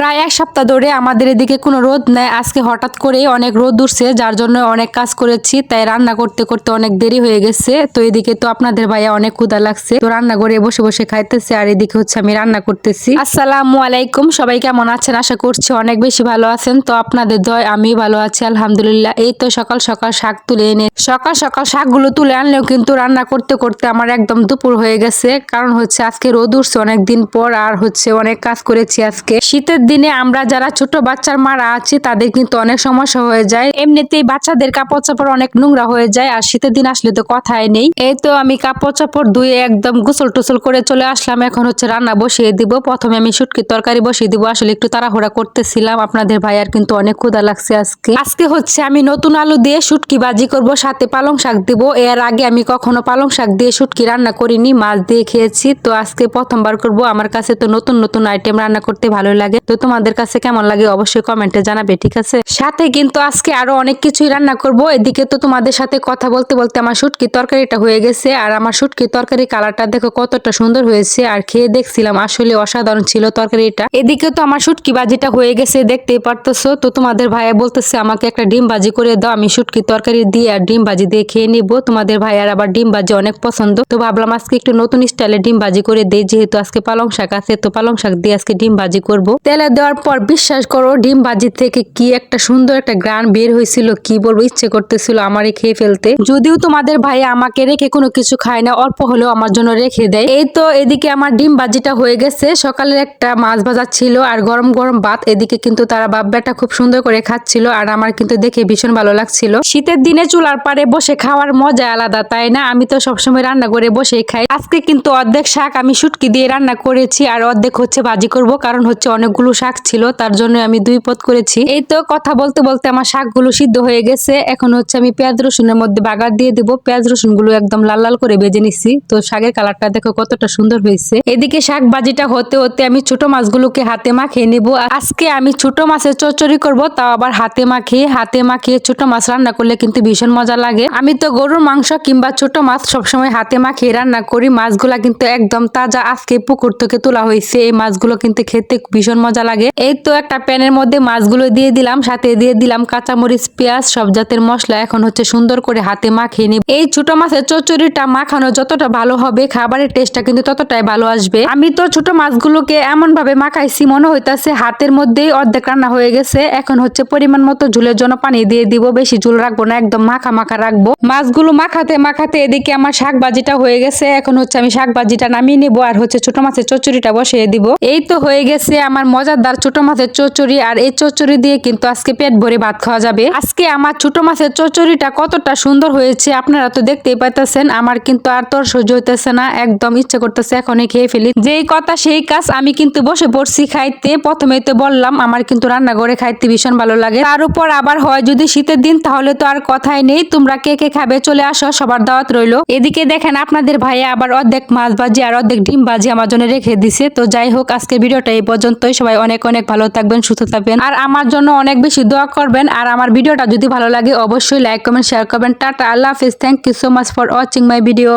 প্রায় এক সপ্তাহ ধরে আমাদের এদিকে কোনো রোদ নেই। আজকে হঠাৎ করে অনেক রোদ উঠছে, যার জন্য অনেক কাজ করেছি, তাই রান্না করতে করতে অনেক দেরি হয়ে গেছে। তো এদিকে তো আপনাদের ভাইয়া অনেক ক্ষুধা লাগছে, তো রান্না করে বসে বসে খাইতেছে, আর এদিকে হচ্ছে আমি রান্না করতেছি। আসসালামু আলাইকুম, সবাই কেমন আছেন? আশা করছি অনেক বেশি ভালো আছেন। তো আপনাদের দয় আমি ভালো আছি, আলহামদুলিল্লাহ। এই তো সকাল সকাল শাক তুলে এনে, সকাল সকাল শাকগুলো তুলে আনলেও কিন্তু রান্না করতে করতে আমার একদম দুপুর হয়ে গেছে। কারণ হচ্ছে আজকে রোদ উঠছে অনেক দিন পর, আর হচ্ছে অনেক কাজ করেছি আজকে। শীতের দিনে আমরা যারা ছোট বাচ্চার মারা আছি, তাদের কিন্তু অনেক সমস্যা হয়ে যায়। এমনিতেই বাচ্চাদের কাপড় চাপড় অনেক নোংরা হয়ে যায়, আর শীতের দিন আসলে তো কথাই নেই। এই তো আমি কাপড় চাপড় ধুয়ে একদম গোসল টোসল করে চলে আসলাম। এখন হচ্ছে রান্না বসিয়ে দিব। প্রথমে আমি শুটকি তরকারি বসিয়ে দিব। আসলে একটু তাড়াহুড়া করতেছিলাম। আপনাদের ভাইয়ার কিন্তু অনেক ক্ষুদা লাগছে আজকে। আজকে হচ্ছে আমি নতুন আলু দিয়ে শুটকি বাজি করব, সাথে পালং শাক দিব। এর আগে আমি কখনো পালং শাক দিয়ে শুটকি রান্না করিনি, মাছ দিয়ে খেয়েছি। তো আজকে প্রথমবার করব। আমার কাছে তো নতুন নতুন আইটেম রান্না করতে ভালো লাগে। তো তোমাদের কাছে কেমন লাগে অবশ্যই কমেন্টে জানাবে, ঠিক আছে? সাথে কিন্তু আজকে আরও অনেক কিছুই রান্না করব। এদিকে তো তোমাদের সাথে কথা বলতে বলতে আমার শুটকি তরকারিটা হয়ে গেছে, আর আমার শুটকি তরকারি কালারটা দেখো কতটা সুন্দর হয়েছে, আর খেয়ে দেখছিলাম আসলে অসাধারণ ছিল তরকারিটা। এদিকে তো আমার শুটকি বাজিটা হয়ে গেছে, দেখতেই পারতেছো। তো তোমাদের ভাইয়া বলতেছে, আমাকে একটা ডিম ভাজি করে দাও, আমি শুটকি তরকারি দিয়ে আর ডিম ভাজি দিয়ে খেয়ে নিবো। তোমাদের ভাইয়ার আবার ডিম ভাজি অনেক পছন্দ। তো ভাবলাম আজকে একটু নতুন স্টাইলে ডিম ভাজি করে দেই, যেহেতু আজকে পালং শাক আছে, তো পালং শাক দিয়ে আজকে ডিম ভাজি করব। তেলে দেওয়ার পর বিশ্বাস করো, ডিম ভাজি থেকে কি একটা সুন্দর একটা গ্রান বের হয়েছিল, কি বলব, ইচ্ছে করতেছিল আমারই খেয়ে ফেলতে। যদিও তোমাদের ভাই আমাকে রেখে কোনো কিছু খায় না, অল্প হলেও আমার জন্য রেখে দেয়। এই তো এদিকে আমার ডিম ভাজিটা হয়ে গেছে, সকালের একটা মাছ ভাজা ছিল আর গরম গরম ভাত, এদিকে কিন্তু তারা বাপ বেটা খুব সুন্দর করে খাচ্ছিল আর আমার কিন্তু দেখে ভীষণ ভালো লাগছিল। শীতের দিনে চুলার পাড়ে বসে খাওয়ার মজা আলাদা, তাই না? আমি তো সবসময় রান্না করে বসেই খাই। আজকে কিন্তু অর্ধেক শাক আমি শুটকি দিয়ে রান্না করেছি আর অর্ধেক হচ্ছে ভাজি করব, কারণ হচ্ছে অনেকগুলো শাক ছিল, তার জন্য আমি দুই পদ করেছি। এই তো কথা বলতে বলতে আমার শাকগুলো সিদ্ধ হয়ে গেছে। এখন হচ্ছে আমি পেঁয়াজ রসুনের মধ্যে বাগার দিয়ে দিব। পেঁয়াজ রসুনগুলো একদম লাল লাল করে ভেজে নিচ্ছি তো শাকের কালারটা দেখো কতটা সুন্দর হয়েছে। এদিকে শাক ভাজিটা হতে হতে আমি ছোট মাছগুলোকে হাতে মাখিয়ে নিব। আজকে আমি ছোট মাছের চচ্চড়ি করব, তাও আবার হাতে মাখিয়ে হাতে মাখিয়ে ছোট মাছ রান্না করলে কিন্তু ভীষণ মজা লাগে। আমি তো গরুর মাংস কিংবা ছোট মাছ সবসময় হাতে মাখিয়ে রান্না করি। মাছগুলা কিন্তু একদম তাজা আজকে পুকুর থেকে তোলা হয়েছে। এই মাছগুলো কিন্তু খেতে ভীষণ মজা লাগে। এই তো একটা প্যানের মধ্যে মাছগুলো দিয়ে দিলাম, সাথে দিয়ে দিলাম কাঁচামরিচ, পেঁয়াজ, সব জাতের মশলা এখন হচ্ছে সুন্দর করে হাতে মাখিয়ে নিব। এই ছোট মাছের চচ্চড়িটা মাখানো যতটা ভালো হবে, খাবারের টেস্টটা কিন্তু ততটাই ভালো আসবে। আমি তো ছোট মাছগুলোকে এমন ভাবে মাখাইছি, মনে হইতাছে হাতের মধ্যেই অর্ধেক রান্না হয়ে গেছে। এখন হচ্ছে পরিমাণ মতো ঝুলের জন্য পানি দিয়ে দিব, বেশি ঝুল রাখব না, একদম মাখা মাখা রাখব। মাছগুলো মাখাতে মাখাতে এদিকে আমার শাক ভাজিটা হয়ে গেছে, এখন হচ্ছে আমি শাক ভাজিটা নামিয়ে নিব আর হচ্ছে ছোট মাছের চচ্চড়িটা বসিয়ে দিব। এই তো হয়ে গেছে আমার মজাদার ছোট মাছের চচ্চড়ি আর এই চচ্চড়ি দিয়ে কিন্তু আজকে পেট ভরে ভাত খাওয়া যাবে। আজকে আমার ছোট মাছের চচ্চড়িটা কতটা সুন্দর হয়েছে আপনারা তো দেখতেই পাইতেছেন, আমার কিন্তু আর তোর সহ্য হইতেছে না, একদম ইচ্ছে করতেছে এখনই খেয়ে ফেলি। যেই কথা সেই কাজ আমি কিন্তু বসে পড়ছি খাইতে, প্রথমে তো বললাম আমার কিন্তু রান্নাঘরে খাইতে ভীষণ ভালো লাগে। তার উপর আবার হয় যদি শীতের দিন তাহলে তো আর কথাই নেই, তোমরা কে কে খাবে চলে আসো, সবার দাওয়াত রইল। এদিকে দেখেন আপনাদের ভাইয়া আবার অর্ধেক মাছ ভাজি আর অর্ধেক ডিম ভাজি আমার জন্য রেখে দিছে। তো যাই হোক আজকে ভিডিওটা এই পর্যন্তই, সবাই অনেক অনেক ভালো থাকবেন, সুস্থ থাকবেন। আর আমার জন্য অনেক বেশি দোয়া করবেন। আর আমার ভিডিওটা যদি ভালো লাগে, অবশ্যই লাইক কমেন্ট শেয়ার করবেন। টাটা, আল্লাহ হাফিজ। Thank you so much for watching my video